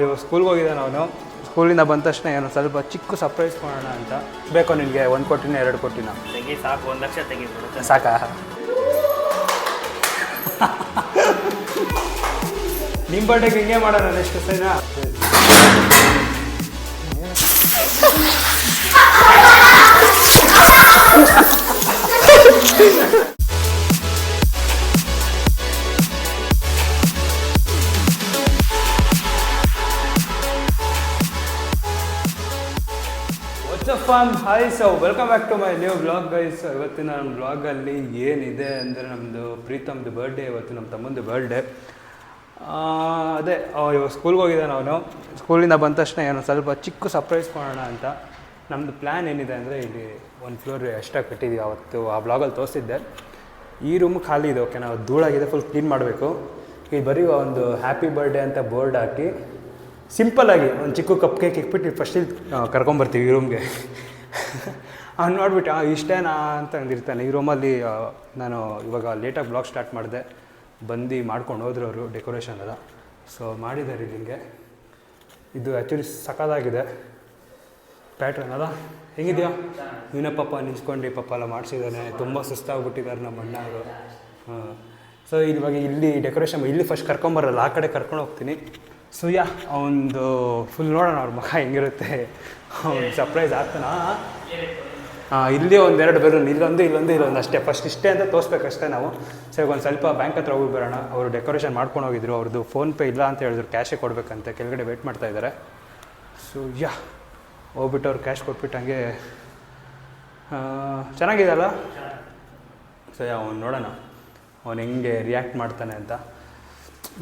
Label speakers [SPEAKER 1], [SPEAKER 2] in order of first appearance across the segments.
[SPEAKER 1] ಇವಾಗ ಸ್ಕೂಲ್ಗೆ ಹೋಗಿದ್ದಾನೆ ಅವನು ಸ್ಕೂಲಿಂದ ಬಂದ ತಕ್ಷಣ ಏನೋ ಸ್ವಲ್ಪ ಚಿಕ್ಕ ಸರ್ಪ್ರೈಸ್ ಮಾಡೋಣ ಅಂತ. ಬೇಕು ನಿನಗೆ? ಒಂದು ಕೋಟಿನ ಎರಡು ಕೋಟಿನ
[SPEAKER 2] ತೆಗಿ ಸಾಕು ಒಂದು ಲಕ್ಷ ತೆಗಿ ಸಾಕ?
[SPEAKER 1] ಸಾಕಾ ನಿಮ್ಮ ಬರ್ಡೇಗೆ ಹಿಂಗೆ ಮಾಡೋಣ ನೆಕ್ಸ್ಟ್ ಸೈನಾ phone hi so welcome back to my new blog guys ಇವತ್ತಿನ ನಮ್ಮ ಬ್ಲಾಗಲ್ಲಿ ಏನಿದೆ ಅಂದರೆ ನಮ್ಮದು ಪ್ರೀತಮ್ದು ಬರ್ಡೇ ಇವತ್ತು ನಮ್ಮ ತಮ್ಮಂದು ಬರ್ಡೇ ಅದೇ ಇವಾಗ ಸ್ಕೂಲ್ಗೆ ಹೋಗಿದ್ದಾನೆ ಅವನು ಸ್ಕೂಲಿಂದ ಬಂದ ತಕ್ಷಣ ಏನೋ ಸ್ವಲ್ಪ ಚಿಕ್ಕ ಸರ್ಪ್ರೈಸ್ ಮಾಡೋಣ ಅಂತ. ನಮ್ಮದು ಪ್ಲ್ಯಾನ್ ಏನಿದೆ ಅಂದರೆ ಇಲ್ಲಿ ಒಂದು ಫ್ಲೋರ್ ಎಷ್ಟಾಗಿ ಕಟ್ಟಿದ್ದೀವಿ ಅವತ್ತು. ಆ ಬ್ಲಾಗಲ್ಲಿ ತೋರಿಸಿದ್ದೆ. ಈ ರೂಮ್ ಖಾಲಿ ಇದೆ ಓಕೆ ನಾವು ಧೂಳಾಗಿದೆ ಫುಲ್ ಕ್ಲೀನ್ ಮಾಡಬೇಕು. ಈಗ ಬರೀ ಒಂದು ಹ್ಯಾಪಿ ಬರ್ಡೇ ಅಂತ ಬೋರ್ಡ್ ಹಾಕಿ ಸಿಂಪಲ್ಲಾಗಿ ಒಂದು ಚಿಕ್ಕ ಕಪ್ ಕೇಕ್ ಇಕ್ಬಿಟ್ಟು ಫಸ್ಟ್ ಇಲ್ಲಿ ಕರ್ಕೊಂಬರ್ತೀವಿ ಈ ರೂಮ್ಗೆ ಅವ್ನು ನೋಡ್ಬಿಟ್ಟು, ಆ, ಇಷ್ಟೇನಾ ಅಂತ ಅಂದಿರ್ತಾನೆ. ಈ ರೂಮಲ್ಲಿ ನಾನು ಇವಾಗ ಲೇಟಾಗಿ ಬ್ಲಾಗ್ ಸ್ಟಾರ್ಟ್ ಮಾಡಿದೆ. ಬಂದು ಮಾಡ್ಕೊಂಡು ಹೋದ್ರು ಅವರು ಡೆಕೋರೇಷನ್ ಎಲ್ಲ. ಸೊ ಮಾಡಿದ್ದಾರೆ ನಿಮಗೆ ಇದು ಆ್ಯಕ್ಚುಲಿ ಸಖತ್ತಾಗಿದೆ. ಪ್ಯಾಟ್ರನ್ ಅಲ್ಲ? ಹೆಂಗಿದೆಯಾ? ನೀನ ಪಾಪ ನಿಂತ್ಕೊಂಡು ಪಾಪ ಎಲ್ಲ ಮಾಡಿಸಿದ್ದಾನೆ. ತುಂಬ ಸುಸ್ತಾಗ್ಬಿಟ್ಟಿದ್ದಾರೆ ನಮ್ಮ ಅಣ್ಣ ಅವರು. ಹಾಂ. ಸೊ ಇವಾಗ ಇಲ್ಲಿ ಡೆಕೋರೇಷನ್ ಇಲ್ಲಿ ಫಸ್ಟ್ ಕರ್ಕೊಂಬರಲ್ಲ, ಆ ಕಡೆ ಕರ್ಕೊಂಡು ಹೋಗ್ತೀನಿ. ಸೊ ಯಾ ಅವನದು ಫುಲ್ ನೋಡೋಣ ಅವ್ರ ಮಗ ಹೆಂಗಿರುತ್ತೆ. ಅವ್ನು ಸರ್ಪ್ರೈಸ್ ಆಗ್ತಾನಾ? ಹಾಂ ಇಲ್ಲಿ ಒಂದೆರಡು ಬೆಲೂನ್ ಇಲ್ಲೊಂದು ಇಲ್ಲೊಂದು ಇಲ್ಲೊಂದು ಅಷ್ಟೇ. ಫಸ್ಟ್ ಇಷ್ಟೇ ಅಂತ ತೋರಿಸ್ಬೇಕಷ್ಟೇ ನಾವು. ಸೊ ಒಂದು ಸ್ವಲ್ಪ ಬ್ಯಾಂಕ್ ಹತ್ರ ಹೋಗಿ ಬರೋಣ. ಅವರು ಡೆಕೋರೇಷನ್ ಮಾಡ್ಕೊಂಡು ಹೋಗಿದ್ರು. ಅವ್ರದ್ದು ಫೋನ್ಪೇ ಇಲ್ಲ ಅಂತ ಹೇಳಿದ್ರು. ಕ್ಯಾಶೇ ಕೊಡಬೇಕಂತೆ. ಕೆಳಗಡೆ ವೇಟ್ ಮಾಡ್ತಾ ಇದ್ದಾರೆ ಸೊ ಯಾ ಹೋಗ್ಬಿಟ್ಟು ಅವ್ರು ಕ್ಯಾಶ್ ಕೊಟ್ಬಿಟ್ಟು ಹಂಗೆ ಚೆನ್ನಾಗಿದೆಯಲ್ಲ ಸೊ ಅವ್ನು ನೋಡೋಣ. ಅವ್ನು ಹೆಂಗೆ ರಿಯಾಕ್ಟ್ ಮಾಡ್ತಾನೆ ಅಂತ.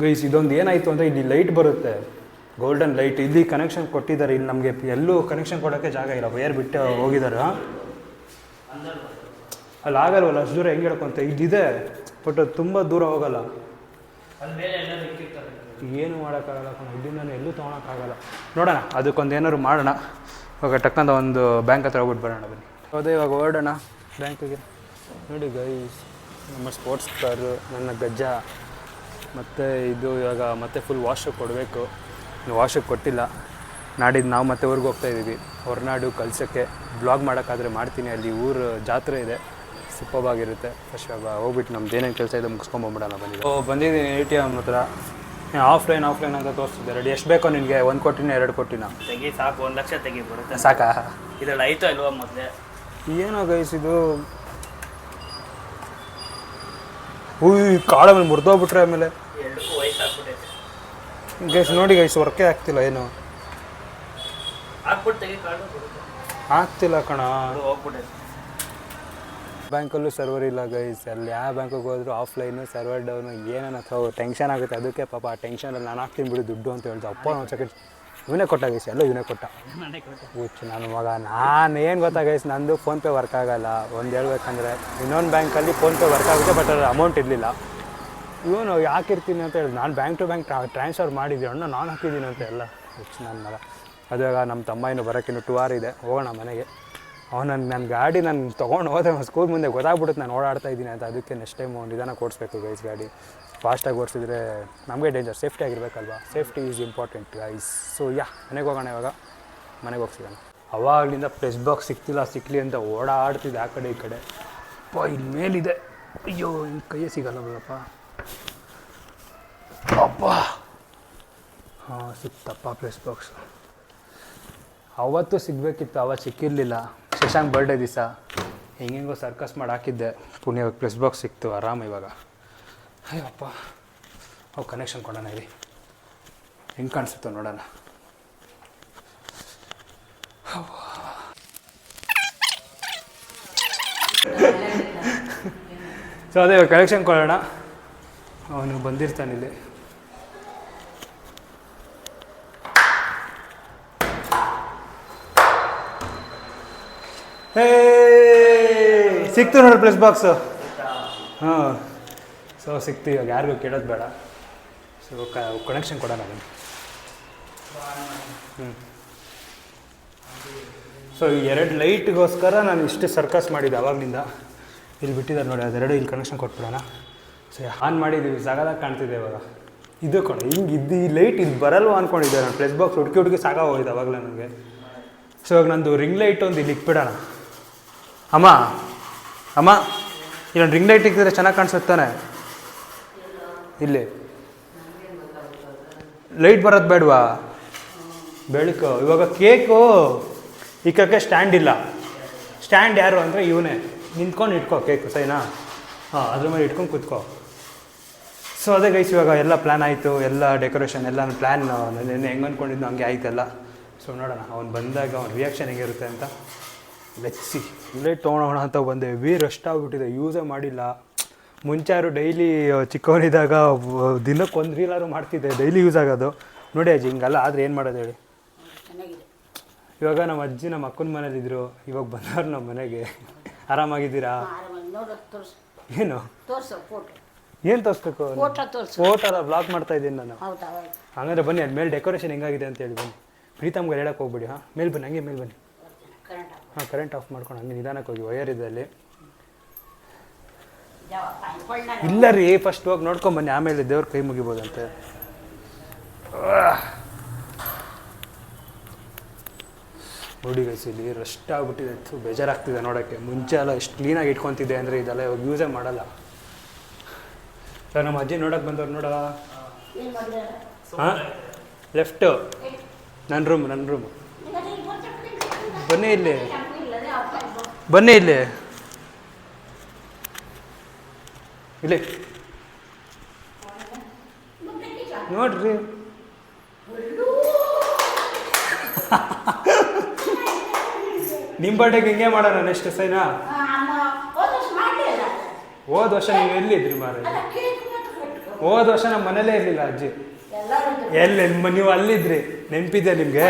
[SPEAKER 1] ಗೈಸ್ ಇದೊಂದು ಏನಾಯಿತು ಅಂದರೆ ಇಲ್ಲಿ ಲೈಟ್ ಬರುತ್ತೆ. ಗೋಲ್ಡನ್ ಲೈಟ್ ಇಲ್ಲಿ ಕನೆಕ್ಷನ್ ಕೊಟ್ಟಿದ್ದಾರೆ. ಇಲ್ಲಿ ನಮಗೆ ಎಲ್ಲೂ ಕನೆಕ್ಷನ್ ಕೊಡೋಕ್ಕೆ ಜಾಗ ಇಲ್ಲ. ವೈರ್ ಬಿಟ್ಟು ಹೋಗಿದ್ದಾರೆ ಅಲ್ಲಿ ಆಗಲ್ವಲ್ಲ? ಅಷ್ಟು ದೂರ ಹೆಂಗೆ ಹೇಳ್ಕೊಂತ? ಇದಿದೆ ಬಟ್ ಅದು ತುಂಬ ದೂರ ಹೋಗಲ್ಲ. ಏನು ಮಾಡೋಕ್ಕಾಗಲ್ಲ ಇಲ್ಲಿಂದ ಎಲ್ಲೂ ತೊಗೊಳಕ್ಕಾಗಲ್ಲ. ನೋಡೋಣ, ಅದಕ್ಕೊಂದು ಏನಾದ್ರು ಮಾಡೋಣ. ಇವಾಗ ಟಕ್ಕಂದ ಒಂದು ಬ್ಯಾಂಕ್ ಹತ್ರ ಹೋಗ್ಬಿಟ್ಟು ಬರೋಣ ಬನ್ನಿ. ಹೌದೇ ಇವಾಗ ಹೊರಡೋಣ ಬ್ಯಾಂಕಿಗೆ ನೋಡಿ ಗೈಸ್ ನಮ್ಮ ಸ್ಪೋರ್ಟ್ಸ್ ಕಾರು ನನ್ನ ಗಜ್ಜ. ಮತ್ತು ಇದು ಇವಾಗ ಮತ್ತೆ ಫುಲ್ ವಾಶು ಕೊಡಬೇಕು. ವಾಶಿಗೆ ಕೊಟ್ಟಿಲ್ಲ. ನಾಡಿದ್ದು ನಾವು ಮತ್ತೆ ಊರಿಗೆ ಹೋಗ್ತಾ ಇದ್ದೀವಿ. ಹೊರನಾಡು ಕಲ್ಸೋಕ್ಕೆ ಬ್ಲಾಗ್ ಮಾಡೋಕ್ಕಾದ್ರೆ ಮಾಡ್ತೀನಿ. ಅಲ್ಲಿ ಊರು ಜಾತ್ರೆ ಇದೆ. ಸುಪ್ಪವಾಗಿರುತ್ತೆ ಫಸ್ಟ್ ಹೋಗ್ಬಿಟ್ಟು ನಮ್ದು ಏನೇನು ಕೆಲಸ ಇದೆ ಮುಗಿಸ್ಕೊಂಬಂಬಿಡೋಣ ಬನ್ನಿ. ಓ ಬಂದಿದ್ದೀನಿ ಎ ಟಿ ಎಂ ಹತ್ರ. ಆಫ್ಲೈನ್ ಆಫ್ಲೈನ್ ಅಂತ ತೋರಿಸ್ತಿದ್ದೆ. ರೆಡಿ. ಎಷ್ಟು ಬೇಕೋ ನಿನಗೆ? ಒಂದು ಕೋಟಿನ ಎರಡು ಕೋಟಿನ
[SPEAKER 2] ತೆಗಿ ಸಾಕು. ಒಂದು ಲಕ್ಷ ತೆಗಿ ಬರುತ್ತೆ.
[SPEAKER 1] ಸಾಕಾ?
[SPEAKER 2] ಇದ್ರಲ್ಲಿ ಆಯ್ತು ಅಲ್ವಾ ಮೊದಲೇ?
[SPEAKER 1] ಏನೋ ಗೈಸಿದು ಕಾಳ ಮೇಲೆ ಮುರಿದೋಗ್ಬಿಟ್ರೆ ಆಮೇಲೆ. ಗೈಸ್ ನೋಡಿ ಗೈಸ್ ವರ್ಕೇ ಆಗ್ತಿಲ್ಲ ಏನು? ಆಗ್ತಿಲ್ಲ ಕಣ. ಬ್ಯಾಂಕಲ್ಲೂ ಸರ್ವರ್ ಇಲ್ಲ ಗೈಸ್ ಅಲ್ಲಿ ಯಾವ ಬ್ಯಾಂಕಿಗೆ ಹೋದ್ರು ಆಫ್ಲೈನು ಸರ್ವರ್ ಡೌನು ಏನೇನು ಅಥವಾ ಟೆನ್ಷನ್ ಆಗುತ್ತೆ. ಅದಕ್ಕೆ ಪಾಪ ಆ ಟೆನ್ಷನಲ್ಲಿ ನಾನು ಹಾಕ್ತೀನಿ ಬಿಡು ದುಡ್ಡು ಅಂತ ಹೇಳ್ತಾ ಅಪ್ಪ ಒಂದು ಸೆಕೆಂಡ್ ಇವನೇ ಕೊಟ್ಟ ಗೈಸ್ ಎಲ್ಲ ಇವನೇ ಕೊಟ್ಟ.
[SPEAKER 2] ನಾನೇ ಕೊಟ್ಟೆ.
[SPEAKER 1] ಹುಚ್ಚು ನನ್ನ ಮಗ. ನಾನು ಏನು ಗೊತ್ತಾ ಗೈಸ್ ನಂದು ಫೋನ್ಪೇ ವರ್ಕ್ ಆಗಲ್ಲ. ಒಂದು ಹೇಳ್ಬೇಕಂದ್ರೆ ಇನ್ನೊಂದು ಬ್ಯಾಂಕಲ್ಲಿ ಫೋನ್ಪೇ ವರ್ಕ್ ಆಗುತ್ತೆ ಬಟ್ ಅದರ ಅಮೌಂಟ್ ಇರಲಿಲ್ಲ. ಇವನು ಯಾಕೆ ಇರ್ತೀನಿ ಅಂತ ಹೇಳಿದ್, ನಾನು ಬ್ಯಾಂಕ್ ಟು ಬ್ಯಾಂಕ್ ಟ್ರಾನ್ಸ್ಫರ್ ಮಾಡಿದ್ದೆ ಅಣ್ಣ, ನಾನು ಹಾಕಿದ್ದೀನಿ ಅಂತ ಎಲ್ಲ. ಹೆಚ್ಚು ನನ್ನ ಮಗ. ಅದಾಗ ನಮ್ಮ ತಮ್ಮ ಇನ್ನು ಬರೋಕ್ಕಿನ್ನು ಟು ಆರ್ ಇದೆ, ಹೋಗೋಣ ಮನೆಗೆ. ಅವನು ನನ್ನ ನನ್ನ ಗಾಡಿ ನಾನು ತೊಗೊಂಡು ಹೋದೆ ಸ್ಕೂಲ್ ಮುಂದೆ ಗೊತ್ತಾಗ್ಬಿಡುತ್ತೆ ನಾನು ಓಡಾಡ್ತಾ ಇದ್ದೀನಿ ಅಂತ. ಅದಕ್ಕೆ ನೆಕ್ಸ್ಟ್ ಟೈಮ್ ನಿಧಾನ ಕೊಡಿಸ್ಬೇಕು ಗೈಸ್ ಗಾಡಿ. ಫಾಸ್ಟಾಗಿ ಓಡಿಸಿದ್ರೆ ನಮಗೆ danger safety ಆಗಿರ್ಬೇಕಲ್ವಾ? Safety is important guys so yeah ಮನೆಗೆ ಹೋಗೋಣ ಇವಾಗ. ಮನೆಗೆ ಹೋಗ್ಸಿದ್ದಾನೆ ಅವಾಗಲಿಂದ ಪ್ರೆಸ್ ಬಾಕ್ಸ್ ಸಿಕ್ತಿಲ್ಲ ಸಿಕ್ಕಲಿ ಅಂತ ಓಡಾಡ್ತಿದ್ದೆ ಆ ಕಡೆ ಈ ಕಡೆ. ಅಪ್ಪ ಇಲ್ಲಿ ಮೇಲಿದೆ ಅಯ್ಯೋ ಇನ್ನು ಕೈಯೇ ಸಿಗಲ್ಲ ಬಿಡಪ್ಪ. ಅಪ್ಪ ಹಾಂ, ಸಿಕ್ತಪ್ಪ ಪ್ರೆಸ್ ಬಾಕ್ಸ್ ಅವತ್ತು ಸಿಗಬೇಕಿತ್ತು ಅವತ್ತು ಸಿಕ್ಕಿರಲಿಲ್ಲ. ಶಶಾಂಕ್ ಬರ್ಡೇ ದಿವಸ. ಹೆಂಗೆಂಗೋ ಸರ್ಕಸ್ ಮಾಡಿ ಹಾಕಿದ್ದೆ. ಪುಣ್ಯ ಪ್ರೆಸ್ ಬಾಕ್ಸ್ ಸಿಕ್ತು, ಆರಾಮ ಇವಾಗ. ಅಯ್ಯಪ್ಪ. ಅವು ಕನೆಕ್ಷನ್ ಕೊಡೋಣ ಇಲ್ಲಿ. ಹೆಂಗೆ ಕಾಣಿಸುತ್ತೋ ನೋಡೋಣ. ಸೊ ಅದೇ ಕನೆಕ್ಷನ್ ಕೊಡೋಣ. ಅವನು ಬಂದಿರ್ತಾನೆ ಹೇ ಸಿಕ್ತು ನೋಡಿ ಪ್ಲಸ್ ಬಾಕ್ಸು ಹಾಂ. ಸೊ ಸಿಕ್ತು, ಇವಾಗ ಯಾರಿಗೂ ಕೇಳೋದು ಬೇಡ. ಸೊ ಕನೆಕ್ಷನ್ ಕೊಡೋಣ ನಾನು ಹ್ಞೂ ಸೊ ಎರಡು ಲೈಟ್ಗೋಸ್ಕರ ನಾನು ಇಷ್ಟು ಸರ್ಕಸ್ ಮಾಡಿದ್ದೆ ಅವಾಗಲಿಂದ. ಇಲ್ಲಿ ಬಿಟ್ಟಿದ್ದಾರೆ ನೋಡಿ, ಅದೆರಡು ಇಲ್ಲಿ ಕನೆಕ್ಷನ್ ಕೊಟ್ಬಿಡೋಣ. ಸೊ ಆನ್ ಮಾಡಿದ್ದೀವಿ ಸಾಗದ ಕಾಣ್ತಿದೆ ಇವಾಗ. ಇದು ಕಣ, ಹಿಂಗೆ ಇದ್ದು ಈ ಲೈಟ್ ಇದು ಬರಲ್ವಾ ಅಂದ್ಕೊಂಡಿದ್ದೆ ನಾನು. ಪ್ಲಸ್ ಬಾಕ್ಸ್ ಹುಡುಕಿ ಹುಡುಕಿ ಸಾಕಾಗೋಗಿದೆ ಅವಾಗಲೇ ನನಗೆ. ಸೊ ಇವಾಗ ನಂದು ರಿಂಗ್ ಲೈಟ್ ಒಂದು ಇಲ್ಲಿ ಇಕ್ಬಿಡೋಣ ಅಮ್ಮ ಅಮ್ಮ ಇಲ್ಲೊಂದು ರಿಂಗ್ ಲೈಟ್ ಇಕ್ಕಿದ್ರೆ ಚೆನ್ನಾಗಿ ಕಾಣಿಸುತ್ತಾನೆ ಇಲ್ಲಿ. ಲೈಟ್ ಬರೋದು ಬೇಡವಾ? ಬೆಳಕು. ಇವಾಗ ಕೇಕು ಇಕ್ಕಕ್ಕೆ ಸ್ಟ್ಯಾಂಡ್ ಇಲ್ಲ. ಸ್ಟ್ಯಾಂಡ್ ಯಾರು ಅಂದರೆ ಇವನೇ. ನಿಂತ್ಕೊಂಡು ಇಟ್ಕೋ ಕೇಕು, ಸರಿನಾ? ಹಾಂ, ಅದ್ರ ಮೇಲೆ ಇಟ್ಕೊಂಡು ಕೂತ್ಕೋ. ಸೊ ಅದೇ ಗೈಸ್ ಇವಾಗ ಎಲ್ಲ ಪ್ಲ್ಯಾನ್ ಆಯಿತು. ಎಲ್ಲ ಡೆಕೋರೇಷನ್ ಎಲ್ಲ ಪ್ಲ್ಯಾನ್ ನೆನ್ನೆ ಹೆಂಗೆ ಅಂದ್ಕೊಂಡಿದ್ದು ಹಂಗೆ ಆಯ್ತಲ್ಲ. ಸೊ ನೋಡೋಣ. ಅವ್ನು ಬಂದಾಗ ಅವ್ನ ರಿಯಾಕ್ಷನ್ ಹೆಂಗಿರುತ್ತೆ ಅಂತ. ಲೆಟ್ಸಿ ಇಲ್ಲೇ ತೊಗೊಳೋಣ ಅಂತ ಬಂದೆ. ವಿ ರಸ್ಟ್ ಆಗಿಬಿಟ್ಟಿದೆ. ಯೂಸೇ ಮಾಡಿಲ್ಲ. ಮುಂಚಾರು ಡೈಲಿ ಚಿಕ್ಕವನಿದ್ದಾಗ ದಿನಕ್ಕೆ ಒಂದು ರೀಲಾರು ಮಾಡ್ತಿದ್ದೆ. ಡೈಲಿ ಯೂಸ್ ಆಗೋದು. ನೋಡಿ ಅಜ್ಜಿ ಹಿಂಗಲ್ಲ ಆದರೆ ಏನು ಮಾಡೋದು ಹೇಳಿ? ಇವಾಗ ನಮ್ಮ ಅಜ್ಜಿ ನಮ್ಮ ಅಕ್ಕನ ಮನೇಲಿದ್ದರು ಇವಾಗ ಬಂದವ್ರು ನಮ್ಮ ಮನೆಗೆ. ಆರಾಮಾಗಿದ್ದೀರಾ? ಏನು? ಏನು ತೋರಿಸ್ಬೇಕು?
[SPEAKER 3] ಫೋಟೋ
[SPEAKER 1] ಬ್ಲಾಗ್ ಮಾಡ್ತಾ ಇದ್ದೀನಿ ನಾನು. ಹಂಗಂದ್ರೆ ಬನ್ನಿ ಅದು ಮೇಲೆ ಡೆಕೋರೇಷನ್ ಹೆಂಗಾಗಿದೆ ಅಂತ ಹೇಳಿ ಬನ್ನಿ. ಪ್ರೀತಮ್ಗೆ ಹೇಳಕ್ಕೆ ಹೋಗ್ಬಿಡಿ ಹಾಂ? ಮೇಲೆ ಬನ್ನಿ ಹಂಗೆ ಮೇಲೆ ಬನ್ನಿ. ಹಾಂ ಕರೆಂಟ್ ಆಫ್ ಮಾಡ್ಕೊಂಡು ಹಂಗೆ ನಿಧಾನಕ್ಕೆ ಹೋಗಿ ವಯರ್ ಇದೆ ಅಲ್ಲಿ. ಇಲ್ಲ ರೀ ಫಸ್ಟ್ ಹೋಗಿ ನೋಡ್ಕೊಂಡ್ ಬನ್ನಿ ಆಮೇಲೆ ದೇವ್ರ ಕೈ ಮುಗಿಬೋದಂತೆ. ನೋಡಿ ಗೈಸ್ ಇಲ್ಲಿ ರಸ್ಟ್ ಆಗ್ಬಿಟ್ಟಿದೆ ಬೇಜಾರಾಗ್ತಿದೆ ನೋಡೋಕ್ಕೆ. ಮುಂಚೆ ಎಲ್ಲ ಎಷ್ಟು ಕ್ಲೀನಾಗಿ ಇಟ್ಕೊತಿದ್ದೆ ಅಂದರೆ ಇದೆಲ್ಲ ಇವಾಗ ಯೂಸೇ ಮಾಡಲ್ಲ. ಸರ್ ನಮ್ಮ ಅಜ್ಜಿ ನೋಡಕ್ಕೆ ಬಂದವ್ರು ನೋಡ ಹಾಂ? ಲೆಫ್ಟು ನನ್ನ ರೂಮ್ ನನ್ನ ರೂಮ್ ಬನ್ನಿ ಇಲ್ಲಿ. ಬನ್ನಿ ಇಲ್ಲಿ. ಇಲ್ಲಿ. ನೋಡ್ರಿ. ನಿಮ್ಮ ಬರ್ಡೇಗೆ ಹಿಂಗೆ ಮಾಡೋಣ ನೆಕ್ಸ್ಟ್ ಸೈನಾ ಹೋದ ವರ್ಷ ನೀವು ಎಲ್ಲಿದ್ರಿ ಮಾರ ಹೋದ ವರ್ಷ ನಮ್ಮ ಮನೇಲೇ ಇರಲಿಲ್ಲ ಅಜ್ಜಿ. ಎಲ್ಲಿ ನೀವು ಅಲ್ಲಿದ್ರಿ. ನೆನಪಿದೆ ನಿಮಗೆ?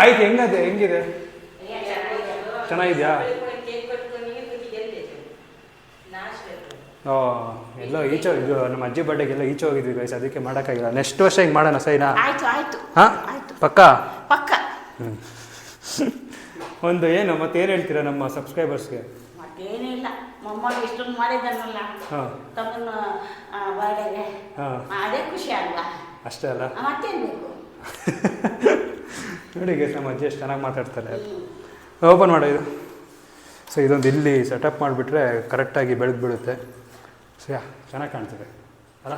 [SPEAKER 1] ಆಯ್ತು ಹೆಂಗದೆ ಹೆಂಗಿದೆ? ಚೆನ್ನಾಗಿದ್ಯಾ? ಓ ಎಲ್ಲೋ ಈಚೆ ಇದು ನಮ್ಮ ಅಜ್ಜಿ ಬರ್ಡೇಗೆಲ್ಲ ಈಚೆ ಹೋಗಿದ್ವಿ ಗೈಸ್ ಅದಕ್ಕೆ ಮಾಡೋಕ್ಕಾಗಿಲ್ಲ. ನೆಕ್ಸ್ಟ್ ವರ್ಷ ಹಿಂಗೆ ಮಾಡೋಣ ಸೈನಾ ಹಾಂ?
[SPEAKER 3] ಆಯ್ತು.
[SPEAKER 1] ಪಕ್ಕಾ?
[SPEAKER 3] ಪಕ್ಕ.
[SPEAKER 1] ಒಂದು ಏನು ಮತ್ತೆ ಏನು ಹೇಳ್ತೀರಾ ನಮ್ಮ ಸಬ್ಸ್ಕ್ರೈಬರ್ಸ್ಗೆ
[SPEAKER 3] ಮೊಮ್ಮಗ ಇಷ್ಟೊಂದು ಅದೇ ಖುಷಿ ಅಲ್ವಾ?
[SPEAKER 1] ಅಷ್ಟೇ ಅಲ್ಲ?
[SPEAKER 3] ಮತ್ತೇನು ಬೇಕು?
[SPEAKER 1] ನೋಡಿ ಗೈಸ್ ನಮ್ಮ ಅಜ್ಜಿ ಎಷ್ಟು ಚೆನ್ನಾಗಿ ಮಾತಾಡ್ತಾರೆ. ಓಪನ್ ಮಾಡೋ ಇದು. ಸೊ ಇದೊಂದು ಇಲ್ಲಿ ಸೆಟಪ್ ಮಾಡಿಬಿಟ್ರೆ ಕರೆಕ್ಟಾಗಿ ಬೆಳೆದು ಬಿಡುತ್ತೆ. ಸೊ ಯಾ ಚೆನ್ನಾಗಿ ಕಾಣ್ತದೆ. ಅಲ್ಲ?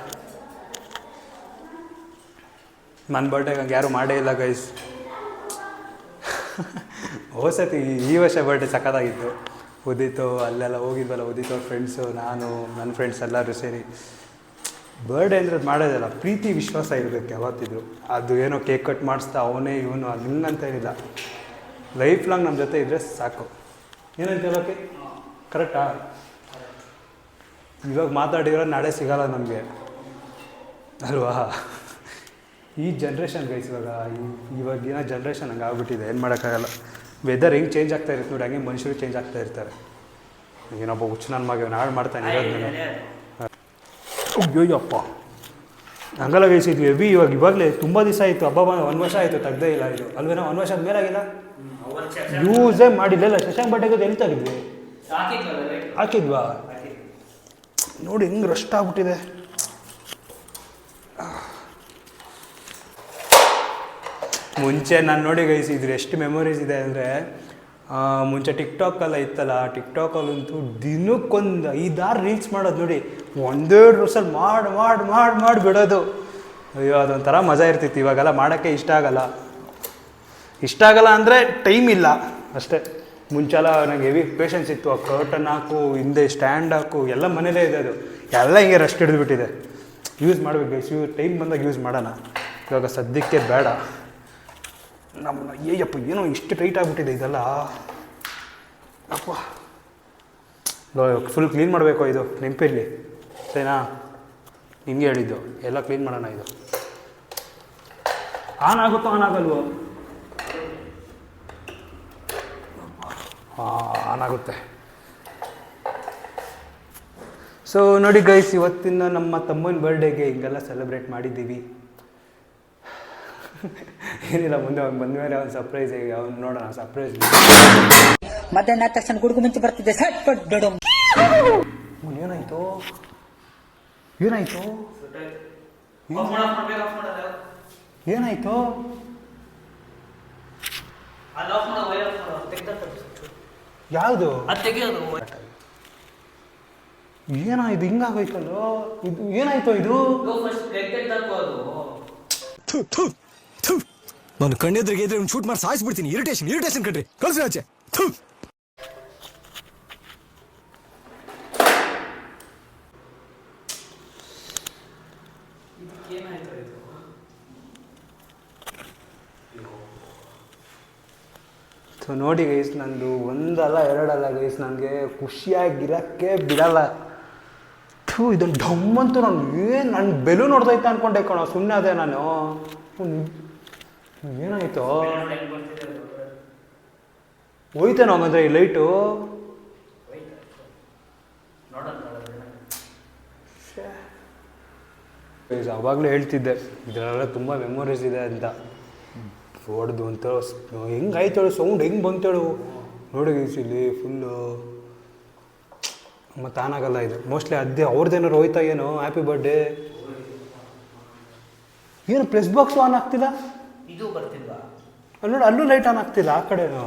[SPEAKER 1] ನನ್ನ ಬರ್ಡೇಗೆ ಹಂಗೆ ಯಾರೂ ಮಾಡೇ ಇಲ್ಲ ಗೈಸ್ ಹೋಸತಿ ಈ ವರ್ಷ ಬರ್ಡೇ ಸಖತ್ತಾಗಿತ್ತು. ಉದಿತು, ಅಲ್ಲೆಲ್ಲ ಹೋಗಿದ್ವಲ್ಲ, ಉದಿತು ಫ್ರೆಂಡ್ಸು ನಾನು ನನ್ನ ಫ್ರೆಂಡ್ಸ್ ಎಲ್ಲರೂ ಸೇರಿ. ಬರ್ಡೇ ಅಂದರೆ ಅದು ಮಾಡೋದಲ್ಲ ಪ್ರೀತಿ, ವಿಶ್ವಾಸ ಇರಬೇಕು ಯಾವತ್ತಿದ್ರು. ಅದು ಏನೋ ಕೇಕ್ ಕಟ್ ಮಾಡಿಸ್ತಾ ಅವನೇ, ಇವನು, ಅದು ಹಿಂಗಂತ ಏನಿಲ್ಲ. ಲೈಫ್ ಲಾಂಗ್ ನಮ್ಮ ಜೊತೆ ಇದ್ದರೆ ಸಾಕು. ಏನಂತ ಹೇಳೋಕೆ? ಕರೆಕ್ಟಾ ಇವಾಗ ಮಾತಾಡಿರೋ ನಾಳೆ ಸಿಗಲ್ಲ ನಮಗೆ. ಅಲ್ವಾ? ಈ ಜನ್ರೇಷನ್ ಗೈಸ್ ಇವಾಗ ಇವಾಗಿನ ಜನ್ರೇಷನ್ ಹಂಗೆ ಆಗ್ಬಿಟ್ಟಿದೆ. ಏನು ಮಾಡೋಕ್ಕಾಗಲ್ಲ. ವೆದರ್ ಹೆಂಗೆ ಚೇಂಜ್ ಆಗ್ತಾ ಇರುತ್ತೆ ನೋಡಿ, ಹಂಗೆ ಮನುಷ್ಯರು ಚೇಂಜ್ ಆಗ್ತಾ ಇರ್ತಾರೆ. ಏನೊಬ್ಬ ಹುಚ್ಚು ನನ್ನ ಮಗ, ನಾಳೆ ಮಾಡ್ತಾನೆ ಇರೋದು ಅಯ್ಯೋಯ್ಯಪ್ಪ. ಹಂಗಲ್ಲ ಗೈಸ್ ಇದು ಇವಾಗ, ಇವಾಗಲೇ ತುಂಬ ದಿವಸ ಆಯಿತು. ಹಬ್ಬ ಒಂದು ವರ್ಷ ಆಯಿತು, ತೆಗ್ದೇ ಇಲ್ಲ ಇದು. ಅಲ್ವೇನೋ ಒಂದು ವರ್ಷ ಮೇಲಾಗಿಲ್ಲ? ಯೂಸೇ ಮಾಡಿಲ್ಲ. ಶಶಾಂಕ್ ಬಟ್ಟೆಗೆ ಎಲ್ಲಿ ತೆಗಿದ್ವಿ? ಹಾಕಿದ್ವಾ? ನೋಡಿ ಹೆಂಗೆ ರಸ್ಟ್ ಆಗ್ಬಿಟ್ಟಿದೆ. ಮುಂಚೆ ನಾನು ನೋಡಿ ಗೈಸ್ ಇದ್ರ ಎಷ್ಟು ಮೆಮೊರೀಸ್ ಇದೆ ಅಂದರೆ ಮುಂಚೆ ಟಿಕ್ಟಾಕಲ್ಲ ಇತ್ತಲ್ಲ ಟಿಕ್ಟಾಕಲ್ಲಂತೂ ದಿನಕ್ಕೊಂದು ಐದಾರು ರೀಲ್ಸ್ ಮಾಡೋದು ನೋಡಿ. ಒಂದೆರಡು ರೂಸಲ್ಲಿ ಮಾಡಿ ಮಾಡಿ ಮಾಡಿ ಮಾಡಿ ಬಿಡೋದು. ಅಯ್ಯೋ ಅದೊಂಥರ ಮಜಾ ಇರ್ತಿತ್ತು. ಇವಾಗೆಲ್ಲ ಮಾಡೋಕ್ಕೆ ಇಷ್ಟ ಆಗಲ್ಲ. ಇಷ್ಟ ಆಗಲ್ಲ ಅಂದರೆ ಟೈಮ್ ಇಲ್ಲ. ಅಷ್ಟೇ. ಮುಂಚೆಲ್ಲ ನನಗೆ ಹೆವಿ ಪೇಷನ್ಸ್ ಇತ್ತು. ಆ ಕರ್ಟನ್ ಹಾಕು, ಹಿಂದೆ ಸ್ಟ್ಯಾಂಡ್ ಹಾಕು, ಎಲ್ಲ ಮನೇಲೇ ಇದೆ ಅದು. ಎಲ್ಲ ಹಿಂಗೆ ರೆಸ್ಟ್ ಹಿಡಿದ್ಬಿಟ್ಟಿದೆ. ಯೂಸ್ ಮಾಡಬೇಕು ಯೂ ಟೈಮ್ ಬಂದಾಗ ಯೂಸ್ ಮಾಡೋಣ. ಇವಾಗ ಸದ್ಯಕ್ಕೆ ಬೇಡ. ನಮ್ಮ ಏಯಪ್ಪ, ಏನೋ ಇಷ್ಟು ಟೈಟ್ ಆಗಿಬಿಟ್ಟಿದೆ ಇದೆಲ್ಲ. ಅಪ್ಪ ಫುಲ್ ಕ್ಲೀನ್ ಮಾಡಬೇಕು ಇದು, ನೆನಪಿರಲಿ. ಸರಿನಾ? ನಿಮಗೆ ಹೇಳಿದ್ದು. ಎಲ್ಲ ಕ್ಲೀನ್ ಮಾಡೋಣ ಇದು. ಆನ್ ಆಗುತ್ತೋ, ಆನ್ ಆಗಲ್ವೋ? ಆನ್ ಆಗುತ್ತೆ ಸೊ ನೋಡಿ ಗೈಸ್ ಇವತ್ತಿನ ನಮ್ಮ ತಮ್ಮನ ಬರ್ಡೇಗೆ ಹಿಂಗೆಲ್ಲ ಸೆಲೆಬ್ರೇಟ್ ಮಾಡಿದ್ದೀವಿ. ಏನಿಲ್ಲ ಮುಂದೆ ಅವ್ನು ಬಂದ ಮೇಲೆ ಅವ್ನು ಸರ್ಪ್ರೈಸ್ ಅವ್ನು ನೋಡೋಣ ಸರ್ಪ್ರೈಸ್
[SPEAKER 4] ಮಧ್ಯಾಹ್ನ ತಕ್ಷಣ ಗುಡುಗು ಮುಂಚೆ ಬರ್ತಿದ್ದೆ ಸಟ್ ಪಟ್ ಡೊಡಮ್
[SPEAKER 1] ಏನಾಯ್ತು? ಏನಾಯ್ತು? ಏನಾಯ್ತು? ಯಾವುದು?
[SPEAKER 2] ಅದು ತೆಗಿಯೋದು.
[SPEAKER 1] ಏನಾಯ್ತು? ಹಿಂಗಾಗೋಯ್ತಲ್ಲೋ ಇದು ಏನಾಯ್ತು ಇದು?
[SPEAKER 2] ಫಸ್ಟ್ ಪ್ಲೇಟ್ ತೆಗ್ದಾಕು ಅದು.
[SPEAKER 5] ಥು, ಥು, ಥು. ನಾನು ಕಣ್ಣೆದ್ರಿಗೆ ಇದ್ರೆ ಶೂಟ್ ಮಾಡಿ ಸಾಯಿಸ್ಬಿಡ್ತೀನಿ. ಇರಿಟೇಷನ್ ಇರಿಟೇಷನ್ ಕಣ್ರಿ. ಕಳ್ಸಿ ಆಚೆ. ಥು.
[SPEAKER 1] ನೋಡಿ ಗೈಸ್ ನಂದು ಒಂದಲ್ಲ, ಎರಡಲ್ಲ ಗೈಸ್ ನನಗೆ ಖುಷಿಯಾಗಿರೋಕ್ಕೆ ಬಿಡಲ್ಲ. ಥೂ ಇದನ್ನು ಡಮ್ ಅಂತೂ ನಾನು ಏನು ನನ್ನ ಬೆಲು ನೋಡ್ತೈತೆ ಅನ್ಕೊಂಡೆ ಕಣೋ ಸುಮ್ಮನೆ ಅದೇ ನಾನು. ಏನಾಯಿತು? ಹೋಯ್ತೇನೋ ಹಂಗಂದ್ರೆ ಈ ಲೈಟು ಅವಾಗಲೂ ಹೇಳ್ತಿದ್ದೆ ಇದರಲ್ಲ ತುಂಬ ಮೆಮೊರೀಸ್ ಇದೆ ಅಂತ. ಹೊಡೆದು ಅಂತ ಹೆಂಗೆ ಹೇಳು ಸೌಂಡ್ ಹೆಂಗೆ ಬಂತೇಳು ನೋಡಿ ಇಲ್ಲಿ ಫುಲ್ಲು ಮತ್ತು ಆನ್ ಆಗಲ್ಲ ಇದು. ಮೋಸ್ಟ್ಲಿ ಅದೇ ಅವ್ರದ್ದೇನಾರು ಹೋಯ್ತಾ ಏನೋ ಹ್ಯಾಪಿ ಬರ್ಡೇ ಏನು ಪ್ರೆಸ್ ಬಾಕ್ಸು ಆನ್ ಆಗ್ತಿಲ್ಲ?
[SPEAKER 2] ಇದು ಬರ್ತಿಲ್ವಾ
[SPEAKER 1] ಅಲ್ಲಿ ನೋಡಿ ಅಲ್ಲೂ ಲೈಟ್ ಆನ್ ಆಗ್ತಿಲ್ಲ ಆ ಕಡೆನೂ.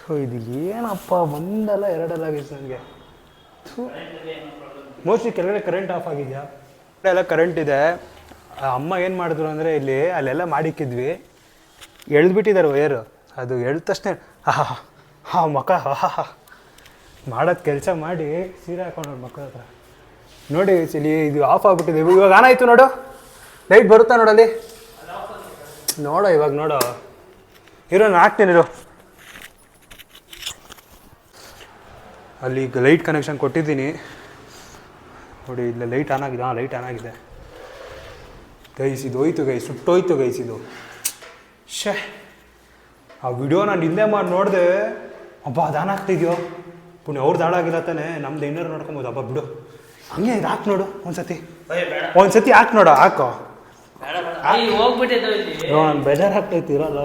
[SPEAKER 1] ಸೊ ಇದು ಏನಪ್ಪ ಒಂದಲ್ಲ ಎರಡಲ್ಲ ಆಗಿತ್ತು ನನಗೆ. ಮೋಸ್ಟ್ಲಿ ಕೆಳಗಡೆ ಕರೆಂಟ್ ಆಫ್ ಆಗಿದೆಯಾ? ಎಲ್ಲ ಕರೆಂಟ್ ಇದೆ. ಅಮ್ಮ ಏನು ಮಾಡಿದ್ರು ಅಂದರೆ ಇಲ್ಲಿ ಅಲ್ಲೆಲ್ಲ ಮಾಡಿಕ್ಕಿದ್ವಿ. ಎಳ್ದುಬಿಟ್ಟಿದ್ದಾರೆ ವಯರು ಅದು ಎಳ್ದ ತಕ್ಷಣ ಹಾ ಹಾ ಮಕ ಹಾ ಮಾಡೋದು ಕೆಲಸ ಮಾಡಿ ಸೀರೆ ಹಾಕೊಂಡ್ರು ಮಕ್ಕಳ ಹತ್ರ. ನೋಡಿ, ಇಲ್ಲಿ ಇದು ಆಫ್ ಆಗ್ಬಿಟ್ಟಿದೆ. ಇವಾಗ ಆನ್ ಆಯಿತು ನೋಡು. ಲೈಟ್ ಬರುತ್ತಾ ನೋಡಲ್ಲಿ ನೋಡೋ ಇವಾಗ ನೋಡೋ. ಇರೋ, ನಾನು ಹಾಕ್ತೀನಿ ಇರು. ಅಲ್ಲಿ ಈಗ ಲೈಟ್ ಕನೆಕ್ಷನ್ ಕೊಟ್ಟಿದ್ದೀನಿ. ನೋಡಿ, ಇಲ್ಲ ಲೈಟ್ ಆನ್ ಆಗಿದೆ. ಹಾಂ ಲೈಟ್ ಆನ್ ಆಗಿದೆ. ಗೈಸ್ ಇದು ಹೋಯ್ತು ಗೈ ಸುಟ್ಟೋಯ್ತು ಗೈಸ್ ಇದು ಶೇ ಆ ವಿಡಿಯೋ ನಾನು ಹಿಂದೆ ಮಾಡಿ ನೋಡಿದೆ ಒಬ್ಬ ದಾನ ಹಾಕ್ತಿದ್ಯೋ ಪುಣ್ಯ ಅವ್ರದ್ದು ಹಾಳಾಗಿಲ್ಲ ತಾನೆ ನಮ್ದು ಇನ್ನೂರು ನೋಡ್ಕೊಬೋದು ಹಬ್ಬ ಬಿಡು. ಹಂಗೆ ಇದು ಹಾಕಿ ನೋಡು ಒಂದ್ಸತಿ. ಒಂದ್ಸತಿ ಹಾಕಿ ನೋಡು ಹಾಕೋ.
[SPEAKER 2] ಬೇಜಾರು
[SPEAKER 1] ನಾನು ಬೇಜಾರಾಗ್ತೈತಿ ಇರಲ್ಲ.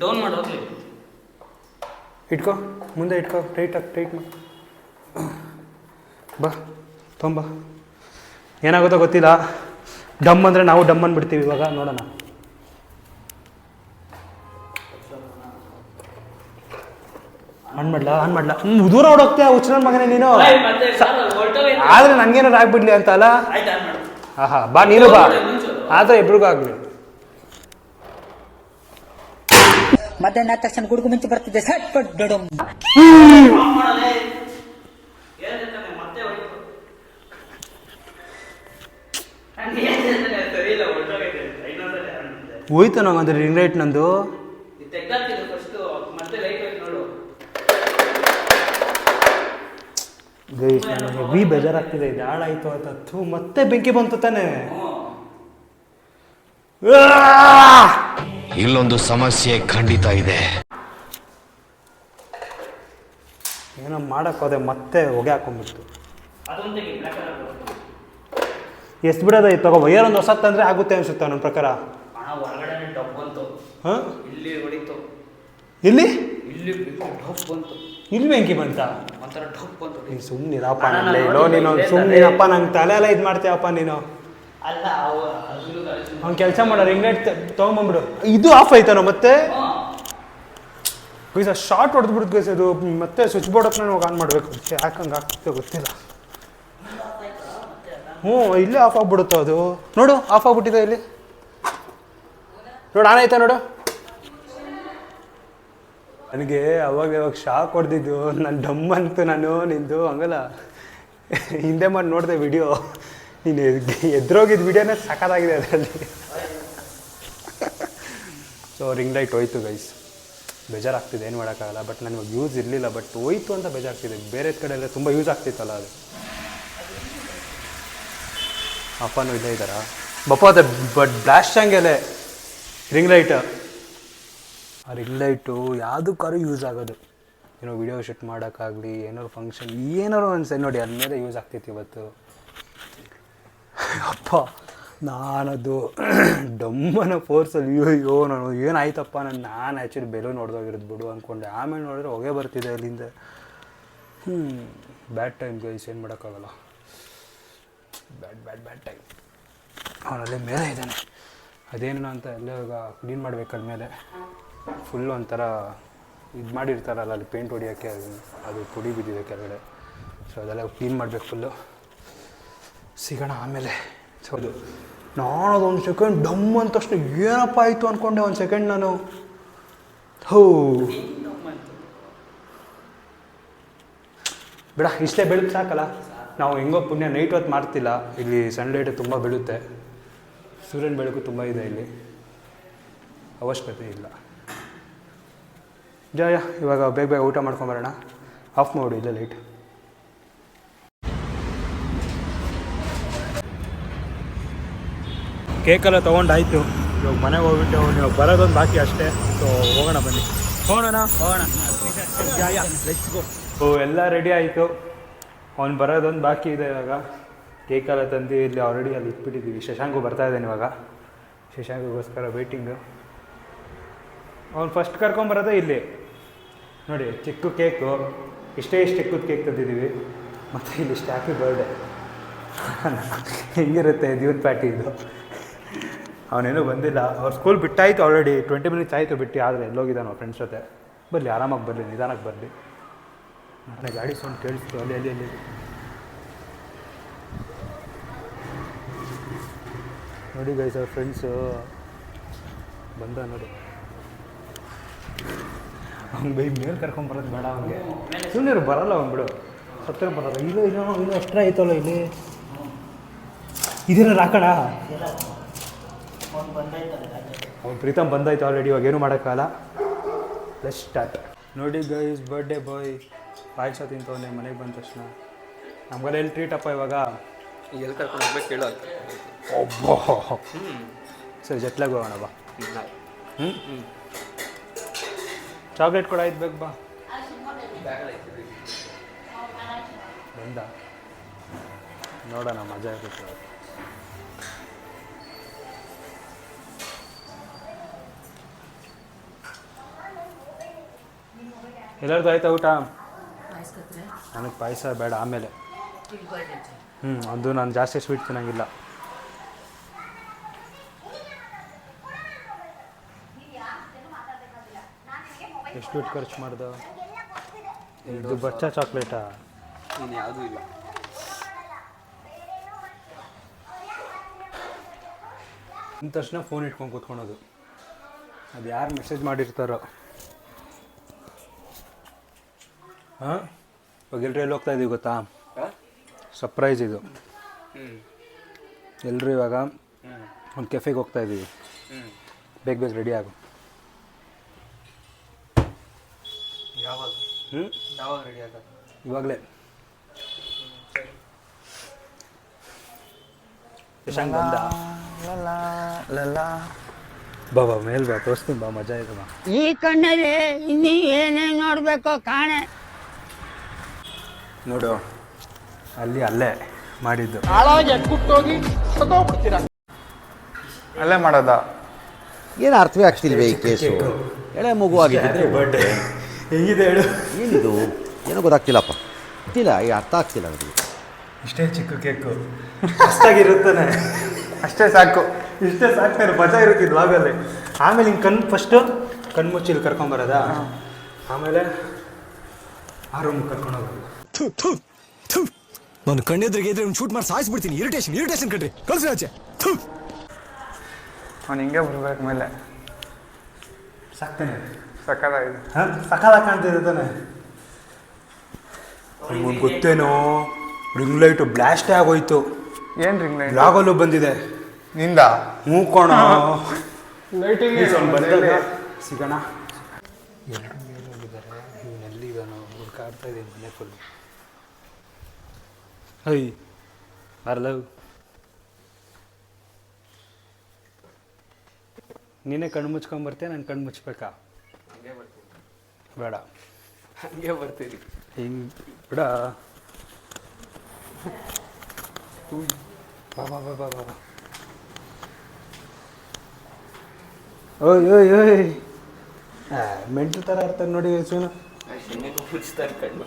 [SPEAKER 2] ಡೌನ್ ಮಾಡು
[SPEAKER 1] ಇಟ್ಕೋ ಮುಂದೆ ಇಟ್ಕೋ ಟೈಟ್ ಹಾಕಿ ಟೈಟ್ ಮಾಡಿ. ಬಾ ತೊಂಬ. ಏನಾಗುತ್ತೋ ಗೊತ್ತಿಲ್ಲ. ಡಮ್ ಅಂದರೆ ನಾವು ಡಮ್ ಅಂದ್ಬಿಡ್ತೀವಿ ಇವಾಗ ನೋಡೋಣ. ಆನ್ ಮಾಡ್ಲಾ? ಆನ್ ಮಾಡ್ಲಾ? ಹ್ಞೂ ದೂರ ಓಡೋಗ್ತೀಯ ಹುಚ್ಚನ ಮಗನೇ ನೀನು? ಆದ್ರೆ ನನಗೇನಾರು ಆಗ್ಬಿಡ್ಲಿ ಅಂತ ಅಲ್ಲ?
[SPEAKER 2] ಆಯ್ತು ಆನ್ ಮಾಡು.
[SPEAKER 1] ಆಹಾ ಬಾ ನೀನು ಬಾ. ಆದರೆ ಇಬ್ರಿಗೂ ಆಗ್ಲಿ.
[SPEAKER 4] ಮಧ್ಯಾಹ್ನ ಆದ ತಕ್ಷಣ ಗುಡುಗು ಮಿಂಚು ಬರ್ತಿದ್ದೆ ಸಟ್ ಪಟ್ ಡಡಮ್
[SPEAKER 2] ಆಫ್ ಮಾಡಲೇ ಹೇಳ್ದೆ ತಾನೆ, ಮತ್ತೆ ಹೋಯ್ತು ನಾನು ಹೇಳ್ದೆ ತಾನೆ, ಸರಿ ಇಲ್ಲ ಹೊರ್ಟೋಗೈತೆ ಅಂತ. ಇನ್ನೊಂದ್ಸಲ ಆನ್ ಮಾಡಿದೆ.
[SPEAKER 1] ಹೋಯ್ತು ನಂಗಂದ್ರೆ ರಿಂಗ್ ರೈಟ್ ನಂದು. ಗೈಸ್ ಹೆವಿ ಬೇಜಾರಾಗ್ತಿದೆ. ಇದು ಹಾಳಾಯ್ತು ಅಂತ ಥೂ ಮತ್ತೆ ಬೆಂಕಿ ಬಂತು ತಾನೆ.
[SPEAKER 6] ಇಲ್ಲೊಂದು ಸಮಸ್ಯೆ ಖಂಡಿತ ಇದೆ.
[SPEAKER 1] ಏನೋ ಮಾಡಕ್ ಹೋದೆ ಮತ್ತೆ ಹೊಗೆ ಹಾಕೊಂಡ್ಬಿಡ್ತು
[SPEAKER 2] ಅದೊಂದು ತೆಗಿ ಬ್ಲ್ಯಾಕ್ ಕಲರ್
[SPEAKER 1] ಎಷ್ಟು ಬಿಡೋದ ತಗೋ ವೈರ್ ಒಂದು ಹೊಸ ತಂದ್ರೆ ಆಗುತ್ತೆ ಅನ್ಸುತ್ತೆ ನನ್ನ ಪ್ರಕಾರ. ಹಾಂ?
[SPEAKER 2] ಇಲ್ಲಿ
[SPEAKER 1] ಇಲ್ಲಿ? ಬೆಂಕಿ ಬಂತ? ನೀನು ಸುಮ್ಮನಿರಪ್ಪ
[SPEAKER 2] ನಾನು
[SPEAKER 1] ಇಲ್ಲೋ ನೀನು ಸುಮ್ಮನಿರಪ್ಪ ನಂಗೆ ತಲೆ ಎಲ್ಲ ಇದು ಮಾಡ್ತೀಯಪ್ಪ ನೀನು. ಅವ್ನು ಕೆಲಸ ಮಾಡೋ ಲೈಟ್ ತೊಗೊಂಬಂದ್ಬಿಡು. ಇದು ಆಫ್ ಆಯ್ತಾನೋ ಮತ್ತೆ. ಗೈಸ್ ಶಾರ್ಟ್ ಹೊಡೆದ್ಬಿಡ್ತು ಗೈಸ್ ಅದು ಮತ್ತೆ ಸ್ವಿಚ್ ಬೋರ್ಡ್ ಹತ್ರ ನಾವು ಆನ್ ಮಾಡಬೇಕು. ಯಾಕೆ ಹಂಗೆ ಆಗ್ತದೆ ಗೊತ್ತಿಲ್ಲ. ಹ್ಞೂ, ಇಲ್ಲೇ ಆಫ್ ಆಗ್ಬಿಡುತ್ತೋ ಅದು? ನೋಡು ಆಫ್ ಆಗ್ಬಿಟ್ಟಿದೆ ಇಲ್ಲಿ. ನೋಡು, ಆನ್ ನೋಡು? ನನಗೆ ಅವಾಗ ಯಾವಾಗ ಶಾಕ್ ಹೊಡೆದಿದ್ದು ನನ್ನ ಡಮ್ ಅಂತ ನಾನು, ನಿಂದು ಹಂಗಲ್ಲ. ಹಿಂದೆ ಮಾಡಿ ನೋಡಿದೆ ವಿಡಿಯೋ ನೀನು ಎದ್ರೋಗಿದ್ದ ವಿಡಿಯೋನೇ ಸಖತ್ತಾಗಿದೆ ಅದರಲ್ಲಿ. ಸೊ ರಿಂಗ್ ಲೈಟ್ ಹೋಯ್ತು ಗೈಸ್ ಬೇಜಾರಾಗ್ತಿದೆ, ಏನು ಮಾಡೋಕ್ಕಾಗಲ್ಲ. ಬಟ್ ನನಗೆ ಯೂಸ್ ಇರಲಿಲ್ಲ ಬಟ್ ಹೋಯ್ತು ಅಂತ ಬೇಜಾರಾಗ್ತಿದೆ. ಬೇರೆ ಕಡೆ ಎಲ್ಲ ತುಂಬ ಯೂಸ್ ಆಗ್ತಿತ್ತಲ್ಲ ಅದು. ಅಪ್ಪನೂ ಇಲ್ಲೇ ಇದ್ದಾರಾ? ಬಪ್ಪ, ಅದೇ ಬಟ್ ಬ್ಲಾಸ್ಟ್ ಹಂಗೆಲೆ. ರಿಂಗ್ ಲೈಟ್ ಆ ರಿಂಗ್ ಲೈಟು ಯಾವುದಕ್ಕಾದ್ರೂ ಯೂಸ್ ಆಗೋದು. ಏನೋ ವಿಡಿಯೋ ಶೂಟ್ ಮಾಡೋಕ್ಕಾಗಲಿ, ಏನಾದ್ರು ಫಂಕ್ಷನ್ ಏನಾರು ಅನ್ಸೆ ನೋಡಿ ಅದ್ರ ಮೇಲೆ ಯೂಸ್ ಆಗ್ತೈತಿ ಇವತ್ತು. ಅಪ್ಪ, ನಾನದು ಡಮ್ಮನ ಫೋರ್ಸಲ್ಲಿ ಅಯ್ಯೋ, ನಾನು ಏನಾಯ್ತಪ್ಪ, ನಾನು ನಾನು ಆ್ಯಕ್ಚುಲಿ ಬೆಲೂ ಹೊಡೆದೋಗಿರೋದು ಬಿಡು ಅಂದ್ಕೊಂಡೆ ಆಮೇಲೆ ನೋಡಿದ್ರೆ ಹೊಗೆ ಬರ್ತಿದೆ ಅಲ್ಲಿಂದ ಹ್ಞೂ ಬ್ಯಾಡ್ ಟೈಮ್ ಗೈಸ್ ಏನು ಮಾಡೋಕ್ಕಾಗಲ್ಲ. ಬ್ಯಾಡ್ ಬ್ಯಾಡ್ ಬ್ಯಾಡ್ ಟೈಮ್ ಅವನಲ್ಲೇ ಮೇಲೆ ಇದ್ದಾನೆ. ಅದೇನೋ ಅಂತ ಎಲ್ಲ ಇವಾಗ ಕ್ಲೀನ್ ಮಾಡ್ಬೇಕಲ್ಲ ಮೇಲೆ ಫುಲ್ ಒಂಥರ ಇದು ಮಾಡಿರ್ತಾರಲ್ಲ ಅಲ್ಲಿ ಪೇಂಟ್ ಹೊಡಿಯೋಕ್ಕೆ ಅದು ಅದು ಪುಡಿ ಬಿದ್ದಿದೆ ಕೆಳಗಡೆ. ಸೊ ಅದೆಲ್ಲ ಕ್ಲೀನ್ ಮಾಡಬೇಕು ಫುಲ್ಲು ಸಿಗೋಣ ಆಮೇಲೆ. ಸೊ ಅದು. ನಾನು ಅದೊಂದು ಸೆಕೆಂಡ್ ಡಮ್ ಅಂತ ತಕ್ಷಣ ಏನಪ್ಪ ಆಯಿತು ಅಂದ್ಕೊಂಡೆ ಒಂದು ಸೆಕೆಂಡ್ ನಾನು. ಹೋ. ಬಿಡ ಇಷ್ಟೇ ಬೆಳಕು ಸಾಕಲ್ಲ. ನಾವು ಹೆಂಗೋ ಪುಣ್ಯ ನೈಟ್ ಹೊತ್ತು ಮಾಡ್ತಿಲ್ಲ. ಇಲ್ಲಿ ಸನ್ಲೈಟ್ ತುಂಬ ಬೀಳುತ್ತೆ. ಸೂರ್ಯನ ಬೆಳಕು ತುಂಬ ಇದೆ ಇಲ್ಲಿ. ಅವಶ್ಯಕತೆ ಇಲ್ಲ. ಜಯ ಇವಾಗ ಬೇಗ ಬೇಗ ಊಟ ಮಾಡ್ಕೊಂಬರೋಣ ಆಫ್ ಮಾಡು ಇಲ್ಲ ಲೈಟ್ ಕೇಕೆಲ್ಲ ತೊಗೊಂಡಾಯ್ತು. ಇವಾಗ ಮನೆಗೆ ಹೋಗ್ಬಿಟ್ಟು ನೀವು ಬರೋದೊಂದು ಬಾಕಿ ಅಷ್ಟೇ. ಸೊ ಹೋಗೋಣ ಬನ್ನಿ. ಹೋಗೋಣ. ಹೋಗೋಣ. ಓ ಎಲ್ಲ ರೆಡಿ ಆಯಿತು. ಅವ್ನು ಬರೋದೊಂದು ಬಾಕಿ ಇದೆ ಇವಾಗ. ಕೇಕೆಲ್ಲ ತಂದು ಇಲ್ಲಿ ಆಲ್ರೆಡಿ ಅಲ್ಲಿ ಇಟ್ಬಿಟ್ಟಿದ್ದೀವಿ ಶಶಾಂಕು ಬರ್ತಾ ಇದ್ದಾನೆ ಇವಾಗ. ಶಶಾಂಕಿಗೋಸ್ಕರ ವೇಟಿಂಗು ಅವ್ನು ಫಸ್ಟ್ ಕರ್ಕೊಂಬರೋದೇ ಇಲ್ಲಿ. ನೋಡಿ, ಚಿಕ್ಕ ಕೇಕು. ಇಷ್ಟೇ ಇಷ್ಟು ಚಿಕ್ಕದ ಕೇಕ್ ತಂದಿದ್ದೀವಿ ಮತ್ತು ಇಲ್ಲಿ ಇಷ್ಟು ಹ್ಯಾಪಿ ಬರ್ಡೇ ಹೆಂಗಿರುತ್ತೆ ದೀವನ್ ಪ್ಯಾಟಿ ಇದು? ಅವನೇನೂ ಬಂದಿಲ್ಲ. ಅವ್ರ ಸ್ಕೂಲ್ ಬಿಟ್ಟಾಯಿತು ಆಲ್ರೆಡಿ ಟ್ವೆಂಟಿ ಮಿನಿಟ್ಸ್ ಆಯಿತು ಬಿಟ್ಟು. ಆದರೆ ಎಲ್ಲೋಗಿದ್ದಾನೆ ಫ್ರೆಂಡ್ಸ್ ಜೊತೆ. ಬರಲಿ, ಆರಾಮಾಗಿ ಬರಲಿ ನಿಧಾನಕ್ಕೆ ಬರಲಿ. ನಾಳೆ ಗಾಡಿ ಸೌಂಡ್ ಕೇಳಿಸ್ತು, ಅಲ್ಲಿ ಅಲ್ಲಿ ಅಲ್ಲಿ. ನೋಡಿ ಗೈಸ್ ಅವ್ರ ಫ್ರೆಂಡ್ಸು ಬಂದ ನೋಡಿ. ಅವ್ನು ಬೈ ಮೇಲೆ ಕರ್ಕೊಂಬರೋದು ಬೇಡ ಅವನಿಗೆ. ಸುಮ್ಮನೆ ಬರಲ್ಲ ಅವ್ನು ಬಿಡು. ಹತ್ತಿರ ಬರಲ್ಲ. ಇಲ್ಲ ಇಲ್ಲ ಇಲ್ಲ ಆಯ್ತಲ್ಲ ಇಲ್ಲಿ? ಇದೇನ ರಾಕಡ ಅವ್ನು ಪ್ರೀತಮ್ ಬಂದಾಯ್ತು ಆಲ್ರೆಡಿ ಇವಾಗ ಏನು ಮಾಡೋಕ್ಕಾಗಲ್ಲ. ಬೆಸ್ಟ್ ಸ್ಟಾರ್ಟ್ ನೋಡಿ ಗೈಸ್ ಬರ್ಡೇ ಬಾಯ್ ಪಾಯಸ ತಿಂತವನೆ ಮನೆಗೆ ಬಂದ ತಕ್ಷಣ. ನಮ್ಗೆಲ್ಲ ಎಲ್ಲಿ ಟ್ರೀಟಪ್ಪ ಇವಾಗ?
[SPEAKER 7] ಎಲ್ಲಿ ಕರ್ಕೊಂಡು ಹೋಗ್ಬೇಕು ಹೇಳು
[SPEAKER 1] ಒಬ್ಬ ಸರಿ ಜಟ್ಲಾಗ ಹೋಗೋಣ ಬಾ. ಹ್ಞೂ ಚಾಕ್ಲೇಟ್ ಕೂಡ ಆಯ್ತು ಬೇಕು ಬಾ. ಬಂದ. ನೋಡೋಣ ಮಜಾ ಇರುತ್ತೆ. ಎಲ್ಲರದು ಆಯ್ತಾ ಊಟ? ನನಗೆ ಪಾಯಸ ಬೇಡ ಆಮೇಲೆ. ಹ್ಞೂ ಅದು ನಾನು ಜಾಸ್ತಿ ಸ್ವೀಟ್ ತಿನ್ನಂಗಿಲ್ಲ. ಎಷ್ಟು ಸ್ವೀಟ್ ಖರ್ಚು ಮಾಡ್ದು? ಇದು ಬಚ್ಚ ಚಾಕ್ಲೇಟಾ?
[SPEAKER 7] ನೀನು ಯಾವುದೂ ಇಲ್ಲ.
[SPEAKER 1] ಅಂದ ತಕ್ಷಣ ಫೋನ್ ಇಟ್ಕೊಂಡು ಕೂತ್ಕೊಳೋದು. ಅದು ಯಾರು ಮೆಸೇಜ್ ಮಾಡಿರ್ತಾರೋ. ಹಾಂ? ಇವಾಗ ಎಲ್ಲರೂ ಎಲ್ಲಿ ಹೋಗ್ತಾ ಇದೀವಿ ಗೊತ್ತಾ? ಸರ್ಪ್ರೈಸ್ ಇದು. ಎಲ್ಲರೂ ಇವಾಗ ಒಂದು ಕೆಫೆಗೆ ಹೋಗ್ತಾ ಇದ್ದೀವಿ
[SPEAKER 7] ಹ್ಞೂ
[SPEAKER 1] ಬೇಗ ಬೇಗ ರೆಡಿ ಆಗು.
[SPEAKER 7] ಯಾವಾಗ?
[SPEAKER 1] ಹ್ಞೂ
[SPEAKER 7] ಯಾವಾಗ ರೆಡಿ ಆಗೋದು?
[SPEAKER 1] ಇವಾಗಲೇ. ಯಶಾಂಕ್ ಬಂದ? ಬಾ ಬಾ ಮೇಲ್ ಬಾ ತೋರಿಸ್ತೀನಿ ಬಾ ಮಜಾ ಇದೆ ಬಾ.
[SPEAKER 8] ಈ ಕಣ್ಣಲ್ಲಿ ಇನ್ನೀ ಏನೇನು ನೋಡಬೇಕು ಕಾಣೆ.
[SPEAKER 1] ನೋಡು ಅಲ್ಲಿ ಅಲ್ಲೇ ಮಾಡಿದ್ದು.
[SPEAKER 7] ಅಲ್ಲೇ ಮಾಡೋದ?
[SPEAKER 9] ಏನು ಅರ್ಥವೇ ಆಗ್ತಿಲ್ವೇ ಈ ಕೇಸು? ಎಳೆ ಮಗು ಆಗಿದ್ದರೆ
[SPEAKER 1] ಬರ್ಡೇ ಹೆಂಗಿದೆ ಹೇಳು?
[SPEAKER 9] ಏನಿದು? ಏನೋ ಗೊತ್ತಾಗ್ತಿಲ್ಲಪ್ಪ. ಗೊತ್ತಿಲ್ಲ ಈ ಅರ್ಥ ಆಗ್ತಿಲ್ಲ ನನಗೆ.
[SPEAKER 1] ಇಷ್ಟೇ ಚಿಕ್ಕ ಕೇಕು. ಅಷ್ಟಾಗಿರುತ್ತಾನೆ ಅಷ್ಟೇ ಸಾಕು. ಇಷ್ಟೇ ಸಾಕು ಬಜಾ ಇರುತ್ತೆ ಆಗಲ್ಲಿ ಆಮೇಲೆ ಹಿಂಗೆ ಕಣ್ಣು ಫಸ್ಟು ಕಣ್ಣು ಮುಚ್ಚಿ ಇಲ್ಲಿ ಕರ್ಕೊಂಬರೋದಾ ಆಮೇಲೆ ಆ ರೂಮ್ ಕರ್ಕೊಂಡು ಹೋಗೋದು
[SPEAKER 5] ಥು ಥು ಥು. ನಾನು ಕಣ್ಣೆದ್ರಿಗೆ ಇದ್ರೆ ಶೂಟ್ ಮಾಡಿ ಸಾಯಿಸ್ಬಿಡ್ತೀನಿ. ಇರಿಟೇಷನ್ ಇರಿಟೇಷನ್ ಕಣ್ರಿ. ಕಳ್ಸಿ ಆಚೆ. ಥು.
[SPEAKER 7] ಅವ್ನು ಹಿಂಗೆ ಬರ್ಬೇಕು ಮೇಲೆ.
[SPEAKER 1] ಸಾಕ್ತಾನೆ
[SPEAKER 7] ಸಕ್ಕತ್ತಾಗಿದೆ
[SPEAKER 1] ಹಾಂ? ಸಕಾಲ ಕಾಣ್ತಿದೆ ತಾನೆ. ನಿಮ್ಗೆ ಗೊತ್ತೇನೋ? ರಿಂಗ್ ಲೈಟು ಬ್ಲಾಸ್ಟ್ ಆಗೋಯ್ತು.
[SPEAKER 7] ಏನು ರಿಂಗ್ ಲೈಟ್?
[SPEAKER 1] ಬ್ಲಾಗಲ್ಲೂ ಬಂದಿದೆ.
[SPEAKER 7] ನಿಂದ?
[SPEAKER 1] ಮೂಕೋಣ ಕೋಣ.
[SPEAKER 7] ಲೈಟಿಂಗ್
[SPEAKER 1] ಬಂದಾಗ ಸಿಗೋಣ. ಎರಡು ಮೇಲೆ ಹೋಗಿದ್ದಾರೆ. ಇವನೆಲ್ಲಿ ಇದ್ದಾನೋ ಹುಡುಕಾಡ್ತಾ ಇದ್ದೀನಿ ಮನೆ ಫುಲ್ ಹೈ ಅರ್ಲ ನೀನೇ ಕಣ್ಣು ಮುಚ್ಕೊಂಬರ್ತೀಯ ನಾನು ಕಣ್ಣು ಮುಚ್ಬೇಕಾ? ಬೇಡ.
[SPEAKER 7] ಹಂಗೆ ಬರ್ತೀರಿ
[SPEAKER 1] ಹಿಂಗೆ ಬಿಡ. ಬಾ ಬಾ ಬಾ ಬಾ ಬಾ. ಓಯ್ ಓಯ್ ಓಯ್. ಮೆಂಟಲ್ ಥರ ಇರ್ತಾರೆ ನೋಡಿ ಸುನು
[SPEAKER 7] ಮುಚ್ತಾರೆ ಕಣ್ಣು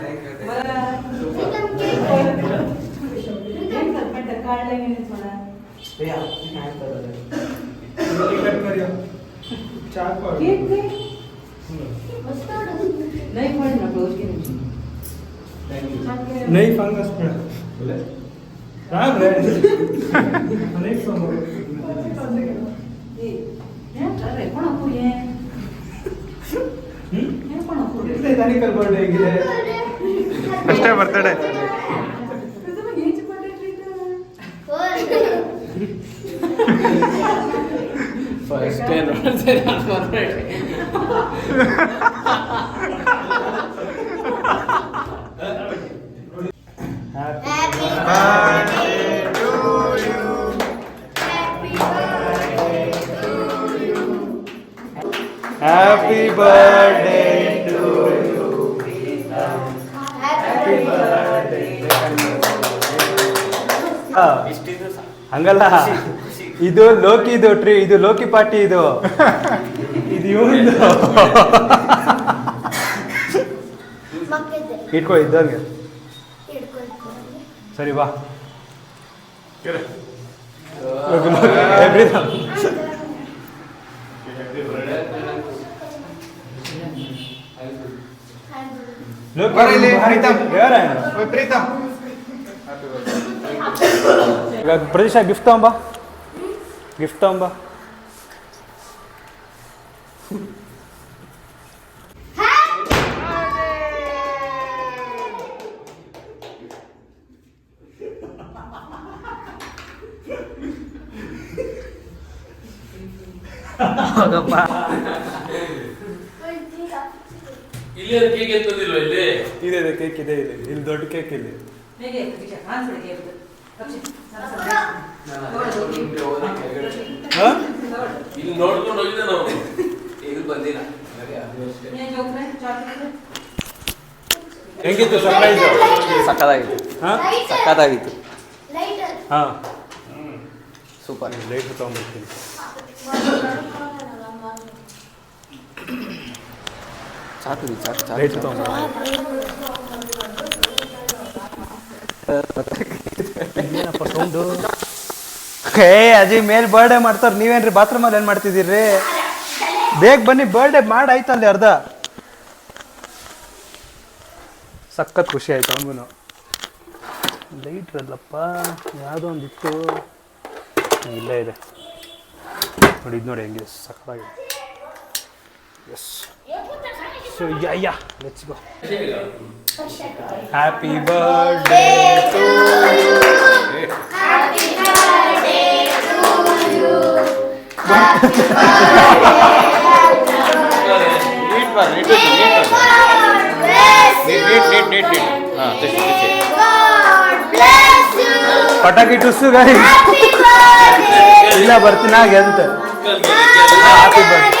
[SPEAKER 1] भैया ध्यान करो टिकट करियो चार पर केक दे नहीं पढ़ ना क्लोज के नहीं। हाँ, नहीं फंगस पड़ा बोले? राम रे। नहीं फंगस ये तो
[SPEAKER 7] अरे कौन
[SPEAKER 2] अपुरी है
[SPEAKER 1] हम्म?
[SPEAKER 10] ये कौन अपुरी इतने
[SPEAKER 1] दानी कर बर्थडे के लिए
[SPEAKER 7] फ़र्स्ट बर्थडे
[SPEAKER 2] ನಾನು ಬರ್ಬೇಡಿ
[SPEAKER 1] ಹ್ಯಾಪಿ ಬರ್ಡೇ ಟು ಹಂಗಲ್ಲ. ಇದು ಲೋಕಿ ಇದು ಟ್ರೀ ಇದು ಲೋಕಿ ಪಾರ್ಟಿ ಇದು. ಇದು ಇವಂದು. ಇಟ್ಕೋ ಇದ್ದಂಗೆ ಸರಿ ಬಾ.
[SPEAKER 7] ಪ್ರೀತಮ್.
[SPEAKER 1] ಪ್ರದೇಶ ಗಿಫ್ಟ್ ತಗೊಂಬ. ಗಿಫ್ಟ್ ಅಂಬ
[SPEAKER 2] ಇಲ್ಲಿ ಕೇಕ್ ಎತ್ತದಿಲ್ವ ಇಲ್ಲಿ?
[SPEAKER 1] ಇದೆ ಇದೆ ಕೇಕ್ ಇದೆ ಇದೆ. ಇಲ್ಲಿ ದೊಡ್ಡ ಕೇಕ್ ಇಲ್ಲಿ ಹಾ?
[SPEAKER 2] ಇಲ್ಲಿ ನೋಡ್ಕೊಂಡು ಹೋಗಿದ್ದೆ ನಾವು. ಇಲ್ಲಿ ಬಂದಿಲ್ಲ.
[SPEAKER 1] ಹೆಂಗಿತ್ತು ಸರ್ಪ್ರೈಸ್
[SPEAKER 9] ಸಕ್ಕದಾಗಿತ್ತು
[SPEAKER 1] ಹಾಂ?
[SPEAKER 9] ಸಕ್ಕದಾಗಿತ್ತು
[SPEAKER 1] ಹಾ.
[SPEAKER 9] ಸೂಪರ್.
[SPEAKER 1] ಲೈಟ್ ತಗೊಂಡ್ಬಿಡ್ತೀನಿ
[SPEAKER 9] ಸಾಕು ಚಾ ಸಾಕು ಸಾಕು
[SPEAKER 1] ಲೈಟ್
[SPEAKER 9] ಸಾಕು.
[SPEAKER 1] ತಗೊಂಡ್ಬ ಏನಪ್ಪ ಸೌಂಡು ಹೇ ಅಜಿ ಮೇಲ್ ಬರ್ಡೇ ಮಾಡ್ತಾರ ನೀವೇನ್ರಿ? ಬಾತ್ರೂಮಲ್ಲಿ ಏನ್ ಮಾಡ್ತಿದ್ದೀರಿ? ಬೇಗ ಬನ್ನಿ ಬರ್ಡೇ ಮಾಡಾಯ್ತಲ್ಲಿ ಅರ್ಧ. ಸಖತ್ ಖುಷಿ ಆಯ್ತು ಅವನಿಗೂ ಲೈಟ್ ಅಲ್ಲಪ್ಪ ಯಾವುದೋ ಒಂದು ಇತ್ತು ಇಲ್ಲೇ ಇದೆ. ನೋಡಿ ನೋಡಿ, ಹೆಂಗಿದೆ. ಸಖತ್ತಾಗಿದೆ. Yes so yeah yeah let's go happy birthday to
[SPEAKER 9] neat ಬಾರ್ ನೀಟ್ ಇತ್ತು, ನೀಟ್ ಬಾರ್. ನೀಟ್ God bless you. ನೀಟ್ ಹಾಂ ತೆಗ್ಸಿ ತೆಗ್ಸಿ
[SPEAKER 1] ಪಟಾಕಿ ಟುಸ್ಸು ಗಾಡಿ ಇಲ್ಲ ಬರ್ತೀನಿ ಹಾಗೆ ಅಂತ. ಹ್ಯಾಪಿ ಬರ್ಡೇ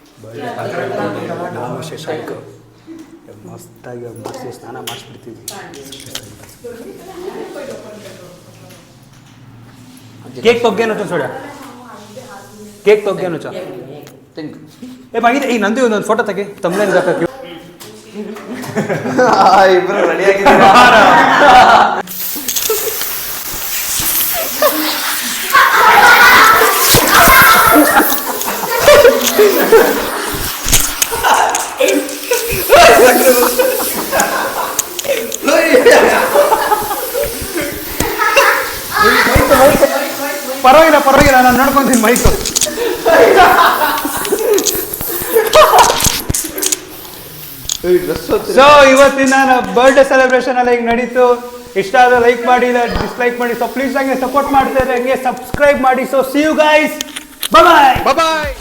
[SPEAKER 1] ನಾವು ಆಯ್ತು ಮಸ್ತಾಗಿ ಮಸ್ತ್ ಸ್ನಾನ ಮಾಡಿಸ್ಬಿಡ್ತೀವಿ ಕೇಕ್ ತೊಗ್ಗೇನು ಸೋಡ ಕೇಕ್ ತೊಗ್ಗೇನು ಚ
[SPEAKER 9] ಯು
[SPEAKER 1] ಏ ಬಾಗಿದೆ ಈ ನಂದು ಒಂದೊಂದು ಫೋಟೋ ತೆಗಿ. ತಮ್ಮನೇಲಿ ಹಾಕಿ
[SPEAKER 9] ಇಬ್ಬರು ರೆಡಿ ಆಗಿದ್ದೀರಾ?
[SPEAKER 1] ಮೈತು ಪರವಾಗಿಲ್ಲ ಪರವಾಗಿಲ್ಲ, ನಾನು ನೋಡ್ಕೊಂತೀನಿ ಮೈಕು. ಸೊ ಇವತ್ತಿನ ಬರ್ಡೇ ಸೆಲೆಬ್ರೇಷನ್ ಅಲ್ಲಿ ಈಗ ನಡೀತು? ಇಷ್ಟ ಆದ್ರೆ ಲೈಕ್ ಮಾಡಿ, ಇಲ್ಲ ಡಿಸ್ಲೈಕ್ ಮಾಡಿ ಸೊ ಪ್ಲೀಸ್ ಹಂಗೆ ಸಪೋರ್ಟ್ ಮಾಡ್ತಾ ಇದ್ರೆ ಹಂಗೆ ಸಬ್ಸ್ಕ್ರೈಬ್ ಮಾಡಿ. So see you guys bye
[SPEAKER 7] bye